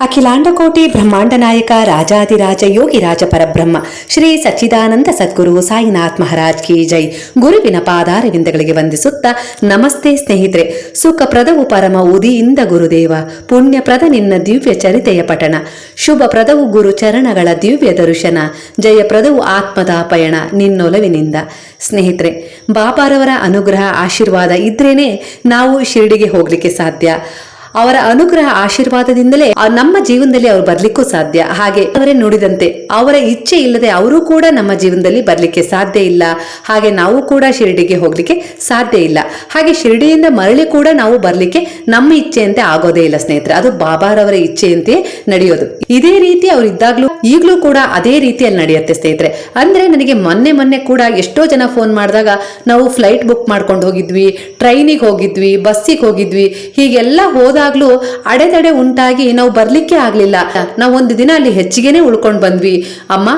ಅಖಿಲಾಂಡಕೋಟಿ ಬ್ರಹ್ಮಾಂಡ ನಾಯಕ ರಾಜಾದಿರಾಜ ಯೋಗಿ ರಾಜ ಪರಬ್ರಹ್ಮ ಶ್ರೀ ಸಚ್ಚಿದಾನಂದ ಸದ್ಗುರು ಸಾಯಿನಾಥ್ ಮಹಾರಾಜ್ ಕಿ ಜೈ. ಗುರುವಿನ ಪಾದಾರವಿಂದಗಳಿಗೆ ವಂದಿಸುತ್ತಾ ನಮಸ್ತೆ ಸ್ನೇಹಿತರೆ. ಸುಖಪ್ರದವು ಪರಮ ಉದಿಯಿಂದ ಗುರುದೇವ. ಪುಣ್ಯಪ್ರದ ನಿನ್ನ ದಿವ್ಯ ಚರಿತೆಯ ಪಠಣ. ಶುಭಪ್ರದವು ಗುರು ಚರಣಗಳ ದಿವ್ಯ ದರ್ಶನ. ಜಯಪ್ರದವು ಆತ್ಮದ ಪಯಣ ನಿನ್ನೊಲವಿನಿಂದ. ಸ್ನೇಹಿತರೆ ಬಾಬಾರವರ ಅನುಗ್ರಹ ಆಶೀರ್ವಾದ ಇದ್ರೇನೆ ನಾವು ಶಿರಡಿಗೆ ಹೋಗ್ಲಿಕ್ಕೆ ಸಾಧ್ಯ. ಅವರ ಅನುಗ್ರಹ ಆಶೀರ್ವಾದದಿಂದಲೇ ನಮ್ಮ ಜೀವನದಲ್ಲಿ ಅವರು ಬರ್ಲಿಕ್ಕೂ ಸಾಧ್ಯ. ಹಾಗೆ ಅವರೇ ನುಡಿದಂತೆ ಅವರ ಇಚ್ಛೆ ಇಲ್ಲದೆ ಅವರು ಕೂಡ ನಮ್ಮ ಜೀವನದಲ್ಲಿ ಬರ್ಲಿಕ್ಕೆ ಸಾಧ್ಯ ಇಲ್ಲ. ಹಾಗೆ ನಾವು ಕೂಡ ಶಿರಡಿಗೆ ಹೋಗ್ಲಿಕ್ಕೆ ಸಾಧ್ಯ ಇಲ್ಲ. ಹಾಗೆ ಶಿರಡಿಯಿಂದ ಮರಳಿ ಕೂಡ ನಾವು ಬರ್ಲಿಕ್ಕೆ ನಮ್ಮ ಇಚ್ಛೆಯಂತೆ ಆಗೋದೇ ಇಲ್ಲ ಸ್ನೇಹಿತರೆ. ಅದು ಬಾಬಾರವರ ಇಚ್ಛೆಯಂತೆ ನಡೆಯೋದು. ಇದೇ ರೀತಿ ಅವ್ರು ಇದ್ದಾಗ್ಲೂ ಈಗಲೂ ಕೂಡ ಅದೇ ರೀತಿಯಲ್ಲಿ ನಡೆಯುತ್ತೆ ಸ್ನೇಹಿತರೆ. ಅಂದ್ರೆ ನನಗೆ ಮೊನ್ನೆ ಮೊನ್ನೆ ಕೂಡ ಎಷ್ಟೋ ಜನ ಫೋನ್ ಮಾಡಿದಾಗ ನಾವು ಫ್ಲೈಟ್ ಬುಕ್ ಮಾಡ್ಕೊಂಡು ಹೋಗಿದ್ವಿ, ಟ್ರೈನಿಗೆ ಹೋಗಿದ್ವಿ, ಬಸ್ಸಿಗೆ ಹೋಗಿದ್ವಿ, ಹೀಗೆಲ್ಲ ಹೋದಾಗ್ಲೂ ಅಡೆತಡೆ ಉಂಟಾಗಿ ನಾವು ಬರ್ಲಿಕ್ಕೆ ಆಗ್ಲಿಲ್ಲ. ನಾವು ಒಂದು ದಿನ ಅಲ್ಲಿ ಹೆಚ್ಚಿಗೆನೆ ಉಳ್ಕೊಂಡು ಬಂದ್ವಿ. ಅಮ್ಮ,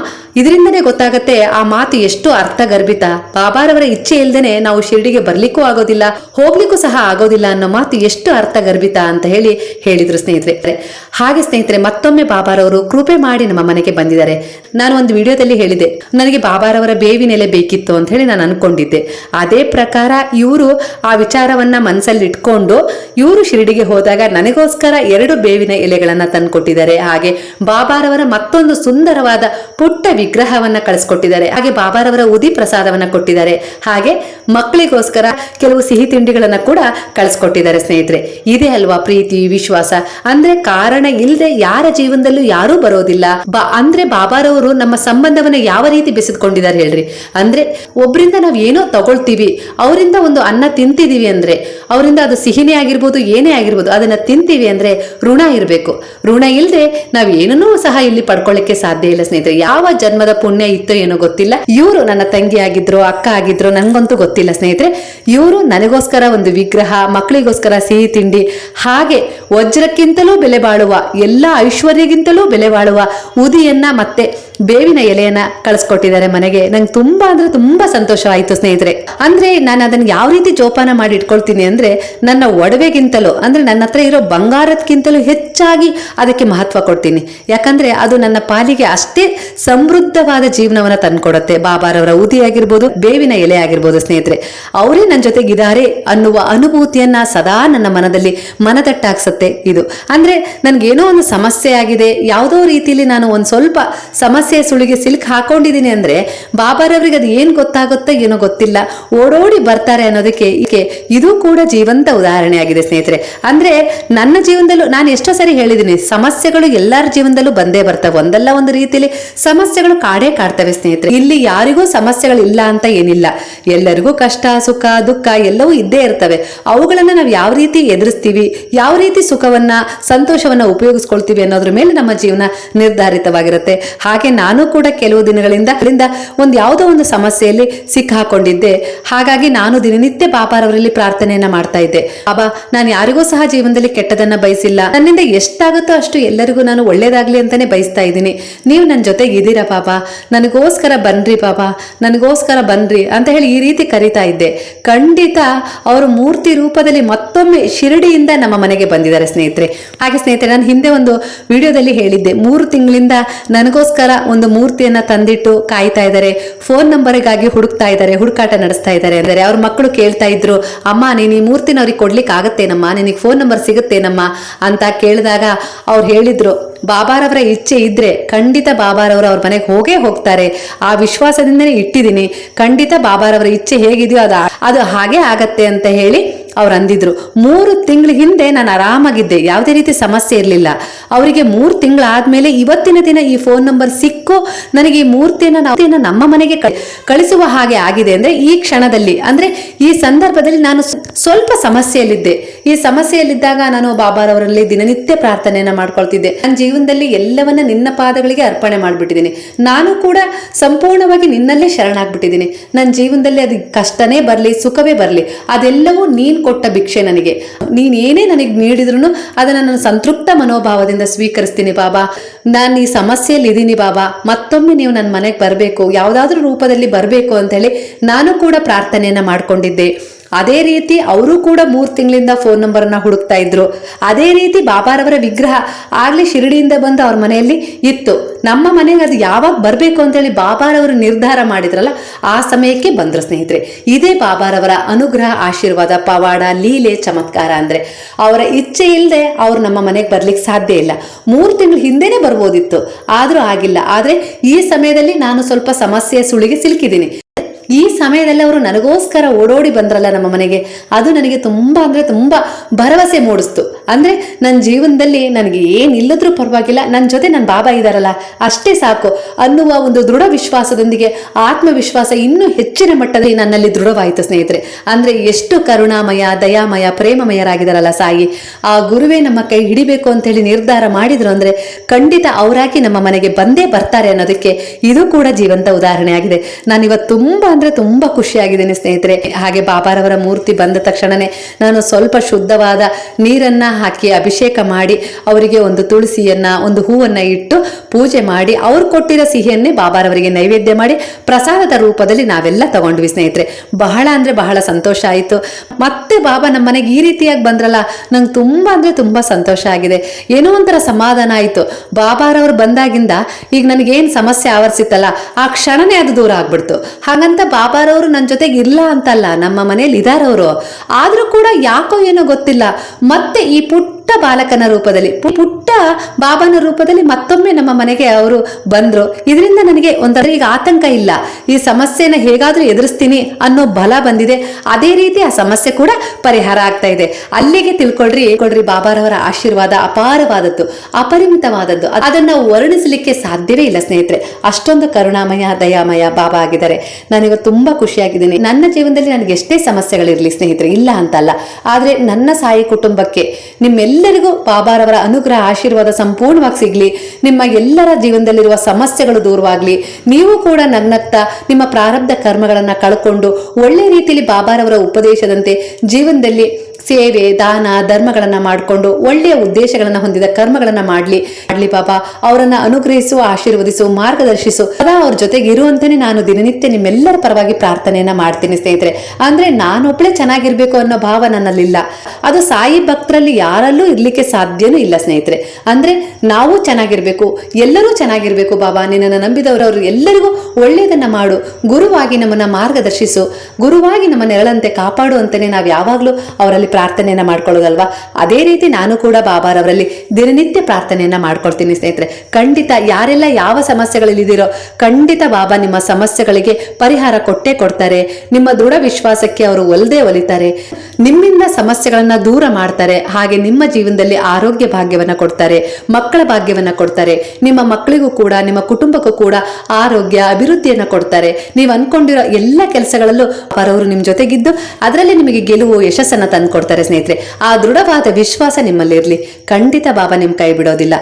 ಇದರಿಂದನೇ ಗೊತ್ತಾಗತ್ತೆ ಆ ಮಾತು ಎಷ್ಟು ಅರ್ಥಗರ್ಭಿತ. ಬಾಬಾರವರ ಇಚ್ಛೆ ಇಲ್ದೇನೆ ನಾವು ಶಿರ್ಡಿಗೆ ಬರ್ಲಿಕ್ಕೂ ಆಗೋದಿಲ್ಲ, ಹೋಗ್ಲಿಕ್ಕೂ ಸಹ ಆಗೋದಿಲ್ಲ ಅನ್ನೋ ಮಾತು ಎಷ್ಟು ಅರ್ಥಗರ್ಭಿತ ಅಂತ ಹೇಳಿ ಹೇಳಿದ್ರು ಸ್ನೇಹಿತರೆ. ಹಾಗೆ ಸ್ನೇಹಿತರೆ, ಮತ್ತೊಮ್ಮೆ ಬಾಬಾರವರು ಕೃಪೆ ಮಾಡಿ ನಮ್ಮ ಮನೆಗೆ ಬಂದಿದ್ದಾರೆ. ನಾನು ಒಂದು ವಿಡಿಯೋದಲ್ಲಿ ಹೇಳಿದೆ ನನಗೆ ಬಾಬಾರವರ ಬೇವಿನೆಲೆ ಬೇಕಿತ್ತು ಅಂತ ಹೇಳಿ ನಾನು ಅನ್ಕೊಂಡಿದ್ದೆ. ಅದೇ ಪ್ರಕಾರ ಇವರು ಆ ವಿಚಾರವನ್ನ ಮನಸ್ಸಲ್ಲಿ ಇಟ್ಕೊಂಡು ಇವರು ಶಿರಡಿಗೆ ಹೋದಾಗ ನನಗೋಸ್ಕರ ಎರಡು ಬೇವಿನ ಎಲೆಗಳನ್ನ ತಂದುಕೊಟ್ಟಿದ್ದಾರೆ. ಹಾಗೆ ಬಾಬಾರವರ ಮತ್ತೊಂದು ಸುಂದರವಾದ ಪುಟ್ಟ ವಿಗ್ರಹವನ್ನ ಕಳಿಸ್ಕೊಟ್ಟಿದ್ದಾರೆ. ಹಾಗೆ ಬಾಬಾರವರ ಉದಿ ಪ್ರಸಾದವನ್ನ ಕೊಟ್ಟಿದ್ದಾರೆ. ಹಾಗೆ ಮಕ್ಕಳಿಗೋಸ್ಕರ ಕೆಲವು ಸಿಹಿ ತಿಂಡಿಗಳನ್ನ ಕೂಡ ಕಳಿಸ್ಕೊಟ್ಟಿದ್ದಾರೆ ಸ್ನೇಹಿತರೆ. ಇದೇ ಅಲ್ವಾ ಪ್ರೀತಿ, ವಿಶ್ವಾಸ? ಅಂದ್ರೆ ಕಾರಣ ಇಲ್ಲದೆ ಯಾರ ಜೀವನದಲ್ಲೂ ಯಾರೂ ಬರೋದಿಲ್ಲ. ಅಂದ್ರೆ ಬಾಬಾರವರು ನಮ್ಮ ಸಂಬಂಧವನ್ನ ಯಾವ ರೀತಿ ಬೆಸೆದುಕೊಂಡಿದ್ದಾರೆ ಹೇಳ್ರಿ. ಅಂದ್ರೆ ಒಬ್ಬರಿಂದ ನಾವು ಏನೋ ತಗೊಳ್ತೀವಿ, ಅವರಿಂದ ಒಂದು ಅನ್ನ ತಿಂತಿದೀವಿ ಅಂದ್ರೆ, ಅವರಿಂದ ಅದು ಸಿಹಿನೇ ಆಗಿರ್ಬೋದು, ಏನೇ ಆಗಿರ್ಬೋದು ಅದನ್ನ ತಿಂತೀವಿ ಅಂದ್ರೆ ಋಣ ಇರಬೇಕು. ಋಣ ಇಲ್ಲದೆ ನಾವ್ ಏನನ್ನೂ ಸಹ ಇಲ್ಲಿ ಪಡ್ಕೊಳ್ಳಿಕ್ಕೆ ಸಾಧ್ಯ ಇಲ್ಲ ಸ್ನೇಹಿತರೆ. ಯಾವ ಜನ್ಮದ ಪುಣ್ಯ ಇತ್ತೋ ಏನೋ ಗೊತ್ತಿಲ್ಲ. ಇವರು ನನ್ನ ತಂಗಿ ಆಗಿದ್ರು, ಅಕ್ಕ ಆಗಿದ್ರು, ನಂಗಂತೂ ಗೊತ್ತಿಲ್ಲ ಸ್ನೇಹಿತರೆ. ಇವರು ನನಗೋಸ್ಕರ ಒಂದು ವಿಗ್ರಹ ಮಕ್ಕಳಿಗೋಸ್ಕರ ಸಿಹಿ ತಿಂಡಿ, ಹಾಗೆ ವಜ್ರಕ್ಕಿಂತಲೂ ಬೆಲೆ ಬಾಳುವ, ಎಲ್ಲ ಐಶ್ವರ್ಯಗಿಂತಲೂ ಬೆಲೆ ಬಾಳುವ ಉದಿಯನ್ನ ಮತ್ತೆ ಬೇವಿನ ಎಲೆಯನ್ನ ಕಳಿಸ್ಕೊಟ್ಟಿದ್ದಾರೆ ಮನೆಗೆ. ನಂಗೆ ತುಂಬಾ ಅಂದ್ರೆ ತುಂಬಾ ಸಂತೋಷ ಆಯ್ತು ಸ್ನೇಹಿತರೆ. ಅಂದ್ರೆ ನಾನು ಅದನ್ನ ಯಾವ ರೀತಿ ಜೋಪಾನ ಮಾಡಿ ಇಟ್ಕೊಳ್ತೀನಿ ಅಂದ್ರೆ, ನನ್ನ ಒಡವೆಗಿಂತಲೂ, ಅಂದ್ರೆ ನನ್ನ ಹತ್ರ ಇರೋ ಬಂಗಾರದಕ್ಕಿಂತಲೂ ಹೆಚ್ಚಾಗಿ ಅದಕ್ಕೆ ಮಹತ್ವ ಕೊಡ್ತೀನಿ. ಯಾಕಂದ್ರೆ ಅದು ನನ್ನ ಪಾಲಿಗೆ ಅಷ್ಟೇ ಸಮೃದ್ಧವಾದ ಜೀವನವನ್ನ ತಂದ್ಕೊಡತ್ತೆ. ಬಾಬಾರವರ ಉದಿ ಆಗಿರ್ಬೋದು ಬೇವಿನ ಎಲೆ ಆಗಿರ್ಬೋದು ಸ್ನೇಹಿತರೆ. ಅವರೇ ನನ್ನ ಜೊತೆಗಿದ್ದಾರೆ ಅನ್ನುವ ಅನುಭೂತಿಯನ್ನ ಸದಾ ನನ್ನ ಮನದಲ್ಲಿ ಮನದಟ್ಟಾಗ್ಸತ್ತೆ ಇದು. ಅಂದ್ರೆ ನನಗೇನೋ ಒಂದು ಸಮಸ್ಯೆ ಆಗಿದೆ. ಯಾವುದೋ ರೀತಿಯಲ್ಲಿ ನಾನು ಒಂದು ಸ್ವಲ್ಪ ಸಮಸ್ಯೆ ಸುಳಿಗೆ ಸಿಲ್ಕ್ ಹಾಕೊಂಡಿದ್ದೀನಿ ಅಂದ್ರೆ ಬಾಬಾರವರಿಗೆ ಅದು ಏನ್ ಗೊತ್ತಾಗುತ್ತೋ ಏನೋ ಗೊತ್ತಿಲ್ಲ. ಓಡೋಡಿ ಬರ್ತಾರೆ ಅನ್ನೋದಕ್ಕೆ ಇದು ಕೂಡ ಜೀವಂತ ಉದಾಹರಣೆ ಆಗಿದೆ ಸ್ನೇಹಿತರೆ. ಅಂದ್ರೆ ನನ್ನ ಜೀವನದಲ್ಲೂ ನಾನು ಎಷ್ಟೋ ಸರಿ ಹೇಳಿದ್ದೀನಿ, ಸಮಸ್ಯೆಗಳು ಎಲ್ಲರ ಜೀವನದಲ್ಲೂ ಬಂದೇ ಬರ್ತವೆ. ಒಂದಲ್ಲ ಒಂದು ರೀತಿಯಲ್ಲಿ ಸಮಸ್ಯೆಗಳು ಕಾಡೇ ಕಾಡ್ತವೆ ಸ್ನೇಹಿತರೆ. ಇಲ್ಲಿ ಯಾರಿಗೂ ಸಮಸ್ಯೆಗಳು ಇಲ್ಲ ಅಂತ ಏನಿಲ್ಲ. ಎಲ್ಲರಿಗೂ ಕಷ್ಟ, ಸುಖ, ದುಃಖ ಎಲ್ಲವೂ ಇದ್ದೇ ಇರ್ತವೆ. ಅವುಗಳನ್ನ ನಾವು ಯಾವ ರೀತಿ ಎದುರಿಸ್ತೀವಿ, ಯಾವ ರೀತಿ ಸುಖವನ್ನ, ಸಂತೋಷವನ್ನ ಉಪಯೋಗಿಸ್ಕೊಳ್ತೀವಿ ಅನ್ನೋದ್ರ ಮೇಲೆ ನಮ್ಮ ಜೀವನ ನಿರ್ಧಾರಿತವಾಗಿರುತ್ತೆ. ಹಾಗೆ ನಾನು ಕೂಡ ಕೆಲವು ದಿನಗಳಿಂದ ಅಲ್ಲಿಂದ ಒಂದು ಯಾವುದೋ ಒಂದು ಸಮಸ್ಯೆಯಲ್ಲಿ ಸಿಕ್ಕಾಕೊಂಡಿದ್ದೆ. ಹಾಗಾಗಿ ನಾನು ದಿನನಿತ್ಯ ಬಾಬಾರವರಲ್ಲಿ ಪ್ರಾರ್ಥನೆಯನ್ನ ಮಾಡ್ತಾ ಇದ್ದೆ. ಬಾಬಾ, ನಾನು ಯಾರಿಗೂ ಸಹ ಜೀವನದಲ್ಲಿ ಕೆಟ್ಟದನ್ನ ಬಯಸಿಲ್ಲ. ನನ್ನಿಂದ ಎಷ್ಟಾಗುತ್ತೋ ಅಷ್ಟು ಎಲ್ಲರಿಗೂ ನಾನು ಒಳ್ಳೇದಾಗ್ಲಿ ಅಂತಾನೆ ಬಯಸ್ತಾ ಇದ್ದೀನಿ. ನೀವು ನನ್ನ ಜೊತೆಗೆ ಇದ್ದೀರಾ ಪಾಪ? ನನಗೋಸ್ಕರ ಬನ್ರಿ ಪಾಪ. ನನಗೋಸ್ಕರ ಬನ್ರಿ ಅಂತ ಹೇಳಿ ಈ ರೀತಿ ಕರಿತಾ ಇದ್ದೆ. ಖಂಡಿತ ಅವರು ಮೂರ್ತಿ ರೂಪದಲ್ಲಿ ಮತ್ತೊಮ್ಮೆ ಶಿರಡಿಯಿಂದ ನಮ್ಮ ಮನೆಗೆ ಬಂದಿದ್ದಾರೆ ಸ್ನೇಹಿತರೆ. ಹಾಗೆ ಸ್ನೇಹಿತರೆ, ನಾನು ಹಿಂದೆ ಒಂದು ವಿಡಿಯೋದಲ್ಲಿ ಹೇಳಿದ್ದೆ. ಮೂರು ತಿಂಗಳಿಂದ ನನಗೋಸ್ಕರ ಒಂದು ಮೂರ್ತಿಯನ್ನ ತಂದಿಟ್ಟು ಕಾಯ್ತಾ ಇದ್ದಾರೆ. ಫೋನ್ ನಂಬರಿಗಾಗಿ ಹುಡುಕ್ತಾ ಇದ್ದಾರೆ, ಹುಡುಕಾಟ ನಡೆಸ್ತಾ ಇದ್ದಾರೆ. ಅಂದರೆ ಅವ್ರ ಮಕ್ಕಳು ಕೇಳ್ತಾ ಇದ್ರು, ಅಮ್ಮ, ನೀನು ಈ ಮೂರ್ತಿನ ಅವ್ರಿಗೆ ಕೊಡ್ಲಿಕ್ಕೆ ಆಗತ್ತೇನಮ್ಮ ನಿನಗೆ ಫೋನ್ ನಂಬರ್ ಸಿಗುತ್ತೇನಮ್ಮ ಅಂತ ಕೇಳಿದಾಗ ಅವ್ರು ಹೇಳಿದ್ರು, ಬಾಬಾರವರ ಇಚ್ಛೆ ಇದ್ರೆ ಖಂಡಿತ ಬಾಬಾರವರು ಅವ್ರ ಮನೆಗೆ ಹೋಗೇ ಹೋಗ್ತಾರೆ. ಆ ವಿಶ್ವಾಸದಿಂದನೇ ಇಟ್ಟಿದ್ದೀನಿ. ಖಂಡಿತ ಬಾಬಾರವರ ಇಚ್ಛೆ ಹೇಗಿದೆಯೋ ಅದು ಅದು ಹಾಗೆ ಆಗತ್ತೆ ಅಂತ ಹೇಳಿ ಅವ್ರು ಅಂದಿದ್ರು. ಮೂರು ತಿಂಗಳ ಹಿಂದೆ ನಾನು ಆರಾಮಾಗಿದ್ದೆ. ಯಾವುದೇ ರೀತಿ ಸಮಸ್ಯೆ ಇರಲಿಲ್ಲ. ಅವರಿಗೆ ಮೂರು ತಿಂಗಳಾದ್ಮೇಲೆ ಇವತ್ತಿನ ದಿನ ಈ ಫೋನ್ ನಂಬರ್ ಸಿಕ್ಕು. ನನಗೆ ಈ ಮೂರ್ತಿಯನ್ನು ನಮ್ಮ ಮನೆಗೆ ಕಳಿಸುವ ಹಾಗೆ ಆಗಿದೆ. ಅಂದ್ರೆ ಈ ಕ್ಷಣದಲ್ಲಿ, ಅಂದ್ರೆ ಈ ಸಂದರ್ಭದಲ್ಲಿ ನಾನು ಸ್ವಲ್ಪ ಸಮಸ್ಯೆಯಲ್ಲಿದ್ದೆ. ಈ ಸಮಸ್ಯೆಯಲ್ಲಿದ್ದಾಗ ನಾನು ಬಾಬಾರವರಲ್ಲಿ ದಿನನಿತ್ಯ ಪ್ರಾರ್ಥನೆಯನ್ನ ಮಾಡ್ಕೊಳ್ತಿದ್ದೆ. ನನ್ನ ಜೀವನದಲ್ಲಿ ಎಲ್ಲವನ್ನ ನಿನ್ನ ಪಾದಗಳಿಗೆ ಅರ್ಪಣೆ ಮಾಡಿಬಿಟ್ಟಿದ್ದೀನಿ. ನಾನು ಕೂಡ ಸಂಪೂರ್ಣವಾಗಿ ನಿನ್ನಲ್ಲೇ ಶರಣಾಗ್ಬಿಟ್ಟಿದ್ದೀನಿ. ನನ್ನ ಜೀವನದಲ್ಲಿ ಅದು ಕಷ್ಟನೇ ಬರಲಿ, ಸುಖವೇ ಬರಲಿ, ಅದೆಲ್ಲವೂ ನೀನು ಕೊಟ್ಟ ಭಿಕ್ಷೆ ನನಗೆ. ನೀನ್ ಏನೇ ನನಗೆ ನೀಡಿದ್ರು ಅದನ್ನ ನಾನು ಸಂತೃಪ್ತ ಮನೋಭಾವದಿಂದ ಸ್ವೀಕರಿಸ್ತೀನಿ ಬಾಬಾ. ನಾನು ಈ ಸಮಸ್ಯೆಯಲ್ಲಿ ಇದ್ದೀನಿ ಬಾಬಾ. ಮತ್ತೊಮ್ಮೆ ನೀವು ನನ್ನ ಮನೆಗೆ ಬರಬೇಕು, ಯಾವುದಾದ್ರೂ ರೂಪದಲ್ಲಿ ಬರಬೇಕು ಅಂತ ಹೇಳಿ ನಾನು ಕೂಡ ಪ್ರಾರ್ಥನೆಯನ್ನ ಮಾಡ್ಕೊಂಡಿದ್ದೆ. ಅದೇ ರೀತಿ ಅವರು ಕೂಡ ಮೂರು ತಿಂಗಳಿಂದ ಫೋನ್ ನಂಬರನ್ನು ಹುಡುಕ್ತಾ ಇದ್ರು. ಅದೇ ರೀತಿ ಬಾಬಾರವರ ವಿಗ್ರಹ ಆಗ್ಲಿ ಶಿರಡಿಯಿಂದ ಬಂದು ಅವ್ರ ಮನೆಯಲ್ಲಿ ಇತ್ತು. ನಮ್ಮ ಮನೆಗೆ ಅದು ಯಾವಾಗ ಬರಬೇಕು ಅಂತೇಳಿ ಬಾಬಾರವರು ನಿರ್ಧಾರ ಮಾಡಿದ್ರಲ್ಲ, ಆ ಸಮಯಕ್ಕೆ ಬಂದ್ರು ಸ್ನೇಹಿತರೆ. ಇದೇ ಬಾಬಾರವರ ಅನುಗ್ರಹ, ಆಶೀರ್ವಾದ, ಪವಾಡ, ಲೀಲೆ, ಚಮತ್ಕಾರ ಅಂದ್ರೆ. ಅವರ ಇಚ್ಛೆ ಇಲ್ಲದೆ ಅವ್ರು ನಮ್ಮ ಮನೆಗೆ ಬರ್ಲಿಕ್ಕೆ ಸಾಧ್ಯ ಇಲ್ಲ. ಮೂರು ತಿಂಗಳು ಹಿಂದೆನೆ ಬರ್ಬೋದಿತ್ತು. ಆದರೂ ಆಗಿಲ್ಲ. ಆದ್ರೆ ಈ ಸಮಯದಲ್ಲಿ ನಾನು ಸ್ವಲ್ಪ ಸಮಸ್ಯೆಯ ಸುಳಿಗೆ ಸಿಲುಕಿದ್ದೀನಿ. ಈ ಸಮಯದಲ್ಲಿ ಅವರು ನನಗೋಸ್ಕರ ಓಡೋಡಿ ಬಂದ್ರಲ್ಲ ನಮ್ಮ ಮನೆಗೆ. ಅದು ನನಗೆ ತುಂಬಾ ಅಂದ್ರೆ ತುಂಬಾ ಭರವಸೆ ಮೂಡಿಸ್ತು. ಅಂದ್ರೆ ನನ್ನ ಜೀವನದಲ್ಲಿ ನನಗೆ ಏನಿಲ್ಲದ್ರೂ ಪರವಾಗಿಲ್ಲ. ನನ್ನ ಜೊತೆ ನನ್ನ ಬಾಬಾ ಇದಾರಲ್ಲ, ಅಷ್ಟೇ ಸಾಕು. ಅನ್ನುವ ಒಂದು ದೃಢ ವಿಶ್ವಾಸದೊಂದಿಗೆ ಆತ್ಮವಿಶ್ವಾಸ ಇನ್ನೂ ಹೆಚ್ಚಿನ ಮಟ್ಟದಲ್ಲಿ ನನ್ನಲ್ಲಿ ದೃಢವಾಯಿತು ಸ್ನೇಹಿತರೆ. ಅಂದ್ರೆ ಎಷ್ಟು ಕರುಣಾಮಯ, ದಯಾಮಯ, ಪ್ರೇಮಮಯರಾಗಿದಾರಲ್ಲ ಸಾಯಿ. ಆ ಗುರುವೇ ನಮ್ಮ ಕೈ ಹಿಡಿಬೇಕು ಅಂತೇಳಿ ನಿರ್ಧಾರ ಮಾಡಿದ್ರು ಅಂದ್ರೆ ಖಂಡಿತ ಅವರಾಗಿ ನಮ್ಮ ಮನೆಗೆ ಬಂದೇ ಬರ್ತಾರೆ ಅನ್ನೋದಕ್ಕೆ ಇದು ಕೂಡ ಜೀವಂತ ಉದಾಹರಣೆ ಆಗಿದೆ ನಾನಿವತ್ತು ತುಂಬಾ ಅಂದ್ರೆ ತುಂಬಾ ಖುಷಿಯಾಗಿದ್ದೇನೆ ಸ್ನೇಹಿತರೆ. ಹಾಗೆ ಬಾಬಾರವರ ಮೂರ್ತಿ ಬಂದ ತಕ್ಷಣನೇ ನಾನು ಸ್ವಲ್ಪ ಶುದ್ಧವಾದ ನೀರನ್ನ ಹಾಕಿ ಅಭಿಷೇಕ ಮಾಡಿ ಅವರಿಗೆ ಒಂದು ತುಳಸಿಯನ್ನ, ಒಂದು ಹೂವನ್ನ ಇಟ್ಟು ಪೂಜೆ ಮಾಡಿ ಅವ್ರು ಕೊಟ್ಟಿರೋ ಸಿಹಿಯನ್ನೇ ಬಾಬಾರವರಿಗೆ ನೈವೇದ್ಯ ಮಾಡಿ ಪ್ರಸಾದದ ರೂಪದಲ್ಲಿ ನಾವೆಲ್ಲ ತಗೊಂಡ್ವಿ ಸ್ನೇಹಿತರೆ. ಬಹಳ ಅಂದ್ರೆ ಬಹಳ ಸಂತೋಷ ಆಯಿತು. ಮತ್ತೆ ಬಾಬಾ ನಮ್ಮ ಮನೆಗೆ ಈ ರೀತಿಯಾಗಿ ಬಂದ್ರಲ್ಲ, ನಂಗೆ ತುಂಬಾ ಅಂದ್ರೆ ತುಂಬಾ ಸಂತೋಷ ಆಗಿದೆ. ಏನೋ ಒಂಥರ ಸಮಾಧಾನ ಆಯಿತು. ಬಾಬಾರವ್ರು ಬಂದಾಗಿಂದ ಈಗ ನನಗೇನು ಸಮಸ್ಯೆ ಆವರಿಸಿತ್ತಲ್ಲ, ಆ ಕ್ಷಣನೇ ಅದು ದೂರ ಆಗ್ಬಿಡ್ತು. ಹಾಗಂತ ಬಾಬಾರವರು ನನ್ನ ಜೊತೆಗೆ ಇಲ್ಲ ಅಂತಲ್ಲ, ನಮ್ಮ ಮನೇಲಿ ಇದಾರವರು. ಆದರೂ ಕೂಡ ಯಾಕೋ ಏನೋ ಗೊತ್ತಿಲ್ಲ. ಮತ್ತೆ ಈ ಪುಟ್ಟ ಬಾಲಕನ ರೂಪದಲ್ಲಿ ಪುಟ್ಟ ಬಾಬಾನ ರೂಪದಲ್ಲಿ ಮತ್ತೊಮ್ಮೆ ನಮ್ಮ ಮನೆಗೆ ಅವರು ಬಂದ್ರು. ಇದರಿಂದ ನನಗೆ ಒಂಥರ ಈಗ ಆತಂಕ ಇಲ್ಲ. ಈ ಸಮಸ್ಯೆನ ಹೇಗಾದ್ರೂ ಎದುರಿಸ್ತೀನಿ ಅನ್ನೋ ಬಲ ಬಂದಿದೆ. ಅದೇ ರೀತಿ ಆ ಸಮಸ್ಯೆ ಕೂಡ ಪರಿಹಾರ ಆಗ್ತಾ ಇದೆ. ಅಲ್ಲಿಗೆ ತಿಳ್ಕೊಳ್ರಿ ಕೊಡ್ರಿ ಬಾಬಾರವರ ಆಶೀರ್ವಾದ ಅಪಾರವಾದದ್ದು, ಅಪರಿಮಿತವಾದದ್ದು. ಅದನ್ನ ವರ್ಣಿಸಲಿಕ್ಕೆ ಸಾಧ್ಯವೇ ಇಲ್ಲ ಸ್ನೇಹಿತರೆ. ಅಷ್ಟೊಂದು ಕರುಣಾಮಯ, ದಯಾಮಯ ಬಾಬಾ ಆಗಿದ್ದಾರೆ. ನಾನಿವತ್ತು ತುಂಬಾ ಖುಷಿಯಾಗಿದ್ದೀನಿ. ನನ್ನ ಜೀವನದಲ್ಲಿ ನನಗೆ ಎಷ್ಟೇ ಸಮಸ್ಯೆಗಳಿರಲಿ ಸ್ನೇಹಿತರೆ, ಇಲ್ಲ ಅಂತಲ್ಲ. ಆದ್ರೆ ನನ್ನ ಸಾಯಿ ಕುಟುಂಬಕ್ಕೆ ನಿಮ್ಮೆಲ್ಲರಿಗೂ ಬಾಬಾರವರ ಅನುಗ್ರಹ ಆಶೀರ್ವಾದ ಸಂಪೂರ್ಣವಾಗಿ ಸಿಗ್ಲಿ. ನಿಮ್ಮ ಎಲ್ಲರ ಜೀವನದಲ್ಲಿರುವ ಸಮಸ್ಯೆಗಳು ದೂರವಾಗಲಿ. ನೀವು ಕೂಡ ನಗ್ನಗ್ತಾ ನಿಮ್ಮ ಪ್ರಾರಬ್ಧ ಕರ್ಮಗಳನ್ನು ಕಳ್ಕೊಂಡು ಒಳ್ಳೆ ರೀತಿಯಲ್ಲಿ ಬಾಬಾರವರ ಉಪದೇಶದಂತೆ ಜೀವನದಲ್ಲಿ ಸೇವೆ, ದಾನ, ಧರ್ಮಗಳನ್ನ ಮಾಡಿಕೊಂಡು ಒಳ್ಳೆಯ ಉದ್ದೇಶಗಳನ್ನ ಹೊಂದಿದ ಕರ್ಮಗಳನ್ನ ಮಾಡ್ಲಿ. ಮಾಡ್ಲಿ ಬಾಬಾ ಅವರನ್ನ ಅನುಗ್ರಹಿಸು, ಆಶೀರ್ವದಿಸು, ಮಾರ್ಗದರ್ಶಿಸು. ಸದಾ ಅವ್ರ ಜೊತೆಗೆ ಇರುವಂತಾನೆ ನಾನು ದಿನನಿತ್ಯ ನಿಮ್ಮೆಲ್ಲರ ಪರವಾಗಿ ಪ್ರಾರ್ಥನೆಯನ್ನ ಮಾಡ್ತೀನಿ ಸ್ನೇಹಿತರೆ. ಅಂದ್ರೆ ನಾನೊಬ್ಳೆ ಚೆನ್ನಾಗಿರ್ಬೇಕು ಅನ್ನೋ ಭಾವ ನನ್ನಲ್ಲಿಲ್ಲ. ಅದು ಸಾಯಿ ಭಕ್ತರಲ್ಲಿ ಯಾರಲ್ಲೂ ಇರ್ಲಿಕ್ಕೆ ಸಾಧ್ಯನೂ ಇಲ್ಲ ಸ್ನೇಹಿತರೆ. ಅಂದ್ರೆ ನಾವು ಚೆನ್ನಾಗಿರ್ಬೇಕು, ಎಲ್ಲರೂ ಚೆನ್ನಾಗಿರ್ಬೇಕು ಬಾಬಾ. ನಿನ್ನನ್ನು ನಂಬಿದವರವರು ಎಲ್ಲರಿಗೂ ಒಳ್ಳೆಯದನ್ನ ಮಾಡು. ಗುರುವಾಗಿ ನಮ್ಮನ್ನ ಮಾರ್ಗದರ್ಶಿಸು. ಗುರುವಾಗಿ ನಮ್ಮ ನೆರಳಂತೆ ಕಾಪಾಡು ಅಂತಾನೆ ನಾವು ಯಾವಾಗಲೂ ಅವರಲ್ಲಿ ಪ್ರಾರ್ಥನೆಯನ್ನ ಮಾಡ್ಕೊಳ್ಳೋದಲ್ವಾ? ಅದೇ ರೀತಿ ನಾನು ಕೂಡ ಬಾಬಾರವರಲ್ಲಿ ದಿನನಿತ್ಯ ಪ್ರಾರ್ಥನೆಯನ್ನ ಮಾಡ್ಕೊಳ್ತೀನಿ ಸ್ನೇಹಿತರೆ. ಖಂಡಿತ ಯಾರೆಲ್ಲ ಯಾವ ಸಮಸ್ಯೆಗಳಲ್ಲಿದ್ದೀರೋ ಖಂಡಿತ ಬಾಬಾ ನಿಮ್ಮ ಸಮಸ್ಯೆಗಳಿಗೆ ಪರಿಹಾರ ಕೊಟ್ಟೇ ಕೊಡ್ತಾರೆ. ನಿಮ್ಮ ದೃಢ ವಿಶ್ವಾಸಕ್ಕೆ ಅವರು ಒಲ್ದೇ ಒಲಿತಾರೆ. ನಿಮ್ಮಿಂದ ಸಮಸ್ಯೆಗಳನ್ನ ದೂರ ಮಾಡ್ತಾರೆ. ಹಾಗೆ ನಿಮ್ಮ ಜೀವನದಲ್ಲಿ ಆರೋಗ್ಯ ಭಾಗ್ಯವನ್ನ ಕೊಡ್ತಾರೆ, ಮಕ್ಕಳ ಭಾಗ್ಯವನ್ನ ಕೊಡ್ತಾರೆ. ನಿಮ್ಮ ಮಕ್ಕಳಿಗೂ ಕೂಡ, ನಿಮ್ಮ ಕುಟುಂಬಕ್ಕೂ ಕೂಡ ಆರೋಗ್ಯ, ಅಭಿವೃದ್ಧಿಯನ್ನ ಕೊಡ್ತಾರೆ. ನೀವು ಅನ್ಕೊಂಡಿರೋ ಎಲ್ಲ ಕೆಲಸಗಳಲ್ಲೂ ಪರವರು ನಿಮ್ ಜೊತೆಗಿದ್ದು, ಅದರಲ್ಲಿ ನಿಮಗೆ ಗೆಲುವು, ಯಶಸ್ಸನ್ನ ತಂದ್ಕೊಡ್ತಾರೆ. ಸ್ನೇಹಿತರೆ. ಆ ದೃಢವಾದ ವಿಶ್ವಾಸ ನಿಮ್ಮಲ್ಲಿ ಇರ್ಲಿ ಖಂಡಿತ ಬಾಬಾ ನಿಮ್ ಕೈ ಬಿಡೋದಿಲ್ಲ.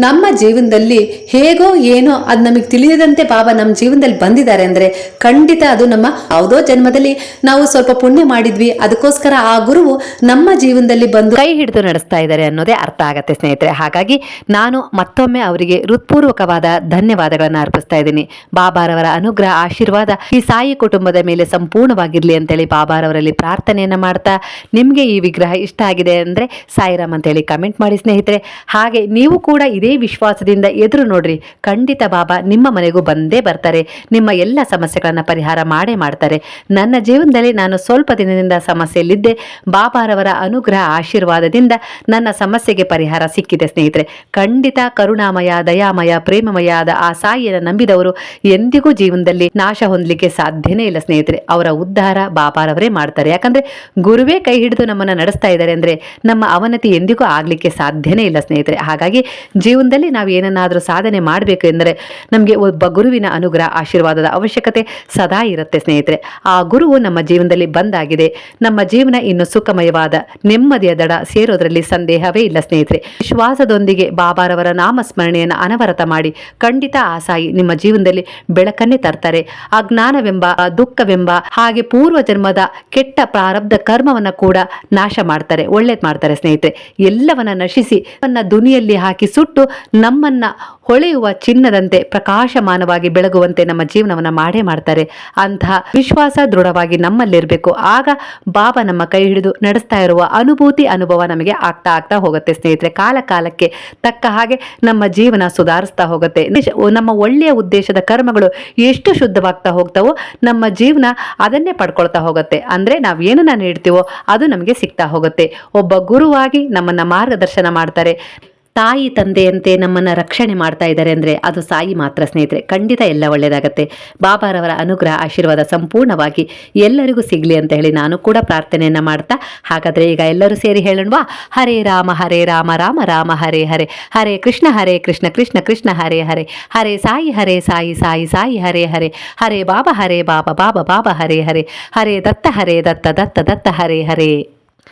ನಮ್ಮ ಜೀವನದಲ್ಲಿ ಹೇಗೋ ಏನೋ ಅದು ನಮಗೆ ತಿಳಿಯದಂತೆ ಬಾಬಾ ನಮ್ಮ ಜೀವನದಲ್ಲಿ ಬಂದಿದ್ದಾರೆ ಅಂದ್ರೆ ಖಂಡಿತ ಅದು ನಮ್ಮ ಯಾವುದೋ ಜನ್ಮದಲ್ಲಿ ನಾವು ಸ್ವಲ್ಪ ಪುಣ್ಯ ಮಾಡಿದ್ವಿ. ಅದಕ್ಕೋಸ್ಕರ ಆ ಗುರುವು ನಮ್ಮ ಜೀವನದಲ್ಲಿ ಬಂದು ಕೈ ಹಿಡಿದು ನಡೆಸ್ತಾ ಇದ್ದಾರೆ ಅನ್ನೋದೇ ಅರ್ಥ ಆಗತ್ತೆ ಸ್ನೇಹಿತರೆ. ಹಾಗಾಗಿ ನಾನು ಮತ್ತೊಮ್ಮೆ ಅವರಿಗೆ ಹೃತ್ಪೂರ್ವಕವಾದ ಧನ್ಯವಾದಗಳನ್ನು ಅರ್ಪಿಸ್ತಾ ಇದ್ದೀನಿ. ಬಾಬಾರವರ ಅನುಗ್ರಹ, ಆಶೀರ್ವಾದ ಈ ಸಾಯಿ ಕುಟುಂಬದ ಮೇಲೆ ಸಂಪೂರ್ಣವಾಗಿರ್ಲಿ ಅಂತೇಳಿ ಬಾಬಾರವರಲ್ಲಿ ಪ್ರಾರ್ಥನೆಯನ್ನ ಮಾಡ್ತಾ ನಿಮಗೆ ಈ ವಿಗ್ರಹ ಇಷ್ಟ ಆಗಿದೆ ಅಂದ್ರೆ ಸಾಯಿರಾಮ್ ಅಂತೇಳಿ ಕಮೆಂಟ್ ಮಾಡಿ ಸ್ನೇಹಿತರೆ. ಹಾಗೆ ನೀವು ಕೂಡ ಇದೇ ವಿಶ್ವಾಸದಿಂದ ಎದುರು ನೋಡ್ರಿ. ಖಂಡಿತ ಬಾಬಾ, ನಿಮ್ಮ ಮನೆಗೂ ಬಂದೇ ಬರ್ತಾರೆ. ನಿಮ್ಮ ಎಲ್ಲ ಸಮಸ್ಯೆಗಳನ್ನು ಪರಿಹಾರ ಮಾಡೇ ಮಾಡ್ತಾರೆ. ನನ್ನ ಜೀವನದಲ್ಲಿ ನಾನು ಸ್ವಲ್ಪ ದಿನದಿಂದ ಸಮಸ್ಯೆಯಲ್ಲಿದ್ದೆ. ಬಾಬಾರವರ ಅನುಗ್ರಹ ಆಶೀರ್ವಾದದಿಂದ ನನ್ನ ಸಮಸ್ಯೆಗೆ ಪರಿಹಾರ ಸಿಕ್ಕಿದೆ ಸ್ನೇಹಿತರೆ. ಖಂಡಿತ ಕರುಣಾಮಯ, ದಯಾಮಯ ಪ್ರೇಮಮಯ ಆದ ಆ ಸಾಯಿಯನ್ನು ನಂಬಿದವರು ಎಂದಿಗೂ ಜೀವನದಲ್ಲಿ ನಾಶ ಹೊಂದಲಿಕ್ಕೆ ಸಾಧ್ಯನೇ ಇಲ್ಲ ಸ್ನೇಹಿತರೆ. ಅವರ ಉದ್ಧಾರ ಬಾಬಾರವರೇ ಮಾಡ್ತಾರೆ. ಯಾಕಂದ್ರೆ ಗುರುವೇ ಕೈ ಹಿಡಿದು ನಮ್ಮನ್ನ ನಡೆಸ್ತಾ ಇದ್ದಾರೆ ಅಂದ್ರೆ ನಮ್ಮ ಅವನತಿ ಎಂದಿಗೂ ಆಗಲಿಕ್ಕೆ ಸಾಧ್ಯನೇ ಇಲ್ಲ, ಸ್ನೇಹಿತರೆ. ಹಾಗಾಗಿ ಜೀವನದಲ್ಲಿ ನಾವು ಏನನ್ನಾದರೂ ಸಾಧನೆ ಮಾಡಬೇಕು ಎಂದರೆ ನಮಗೆ ಒಬ್ಬ ಗುರುವಿನ ಅನುಗ್ರಹ, ಆಶೀರ್ವಾದದ ಅವಶ್ಯಕತೆ ಸದಾ ಇರುತ್ತೆ, ಸ್ನೇಹಿತರೆ. ಆ ಗುರುವು ನಮ್ಮ ಜೀವನದಲ್ಲಿ ಬಂದಾಗಿದೆ. ನಮ್ಮ ಜೀವನ ಇನ್ನು ಸುಖಮಯವಾದ, ನೆಮ್ಮದಿಯ ದಡ ಸೇರೋದರಲ್ಲಿ ಸಂದೇಹವೇ ಇಲ್ಲ, ಸ್ನೇಹಿತರೆ. ವಿಶ್ವಾಸದೊಂದಿಗೆ ಬಾಬಾರವರ ನಾಮಸ್ಮರಣೆಯನ್ನು ಅನವರತ ಮಾಡಿ ಖಂಡಿತ ಆಸಾಯಿ ಸಾಯಿ ನಿಮ್ಮ ಜೀವನದಲ್ಲಿ ಬೆಳಕನ್ನೇ ತರ್ತಾರೆ. ಅಜ್ಞಾನವೆಂಬ ದುಃಖವೆಂಬ, ಹಾಗೆ ಪೂರ್ವ ಜನ್ಮದ ಕೆಟ್ಟ ಪ್ರಾರಬ್ಧ ಕರ್ಮವನ್ನ ಕೂಡ ನಾಶ ಮಾಡ್ತಾರೆ, ಒಳ್ಳೇದು ಮಾಡ್ತಾರೆ ಸ್ನೇಹಿತರೆ. ಎಲ್ಲವನ್ನ ನಶಿಸಿ, ತನ್ನ ದುನಿಯಲ್ಲಿ ಹಾಕಿ ಸುಟ್ಟು ನಮ್ಮನ್ನ ಹೊಳೆಯುವ ಚಿನ್ನದಂತೆ ಪ್ರಕಾಶಮಾನವಾಗಿ ಬೆಳಗುವಂತೆ ನಮ್ಮ ಜೀವನವನ್ನು ಮಾಡೇ ಮಾಡ್ತಾರೆ. ಅಂತಹ ವಿಶ್ವಾಸ ದೃಢವಾಗಿ ನಮ್ಮಲ್ಲಿರಬೇಕು. ಆಗ ಬಾಬಾ ನಮ್ಮ ಕೈ ಹಿಡಿದು ನಡೆಸ್ತಾ ಇರುವ ಅನುಭೂತಿ, ಅನುಭವ ನಮಗೆ ಆಗ್ತಾ ಆಗ್ತಾ ಹೋಗುತ್ತೆ ಸ್ನೇಹಿತರೆ. ಕಾಲ ಕಾಲಕ್ಕೆ ತಕ್ಕ ಹಾಗೆ ನಮ್ಮ ಜೀವನ ಸುಧಾರಿಸ್ತಾ ಹೋಗುತ್ತೆ. ನಮ್ಮ ಒಳ್ಳೆಯ ಉದ್ದೇಶದ ಕರ್ಮಗಳು ಎಷ್ಟು ಶುದ್ಧವಾಗ್ತಾ ಹೋಗ್ತಾವೋ ನಮ್ಮ ಜೀವನ ಅದನ್ನೇ ಪಡ್ಕೊಳ್ತಾ ಹೋಗುತ್ತೆ. ಅಂದ್ರೆ ಏನನ್ನ ನೀಡ್ತೀವೋ ಅದು ನಮಗೆ ಸಿಗ್ತಾ ಹೋಗುತ್ತೆ. ಒಬ್ಬ ಗುರುವಾಗಿ ನಮ್ಮನ್ನ ಮಾರ್ಗದರ್ಶನ ಮಾಡ್ತಾರೆ. ತಾಯಿ ತಂದೆಯಂತೆ ನಮ್ಮನ್ನು ರಕ್ಷಣೆ ಮಾಡ್ತಾ ಇದ್ದಾರೆ ಅಂದರೆ ಅದು ಸಾಯಿ ಮಾತ್ರ ಸ್ನೇಹಿತರೆ. ಖಂಡಿತ ಎಲ್ಲ ಒಳ್ಳೆಯದಾಗತ್ತೆ ಬಾಬಾರವರ ಅನುಗ್ರಹ, ಆಶೀರ್ವಾದ ಸಂಪೂರ್ಣವಾಗಿ ಎಲ್ಲರಿಗೂ ಸಿಗಲಿ ಅಂತ ಹೇಳಿ ನಾನು ಕೂಡ ಪ್ರಾರ್ಥನೆಯನ್ನು ಮಾಡ್ತಾ, ಹಾಗಾದರೆ ಈಗ ಎಲ್ಲರೂ ಸೇರಿ ಹೇಳೋಣವಾ? ಹರೇ ರಾಮ ಹರೇ ರಾಮ ರಾಮ ರಾಮ, ಹರೇ ಹರೇ. ಹರೇ ಕೃಷ್ಣ ಹರೇ ಕೃಷ್ಣ ಕೃಷ್ಣ ಕೃಷ್ಣ, ಹರೇ ಹರೇ. ಹರೇ ಸಾಯಿ ಹರೇ ಸಾಯಿ ಸಾಯಿ ಸಾಯಿ, ಹರೇ ಹರೇ. ಹರೇ ಬಾಬಾ ಹರೇ ಬಾಬಾ ಬಾಬಾ ಬಾಬಾ, ಹರೇ ಹರೇ. ಹರೇ ದತ್ತ ಹರೇ ದತ್ತ ದತ್ತ ದತ್ತ, ಹರೇ ಹರೇ.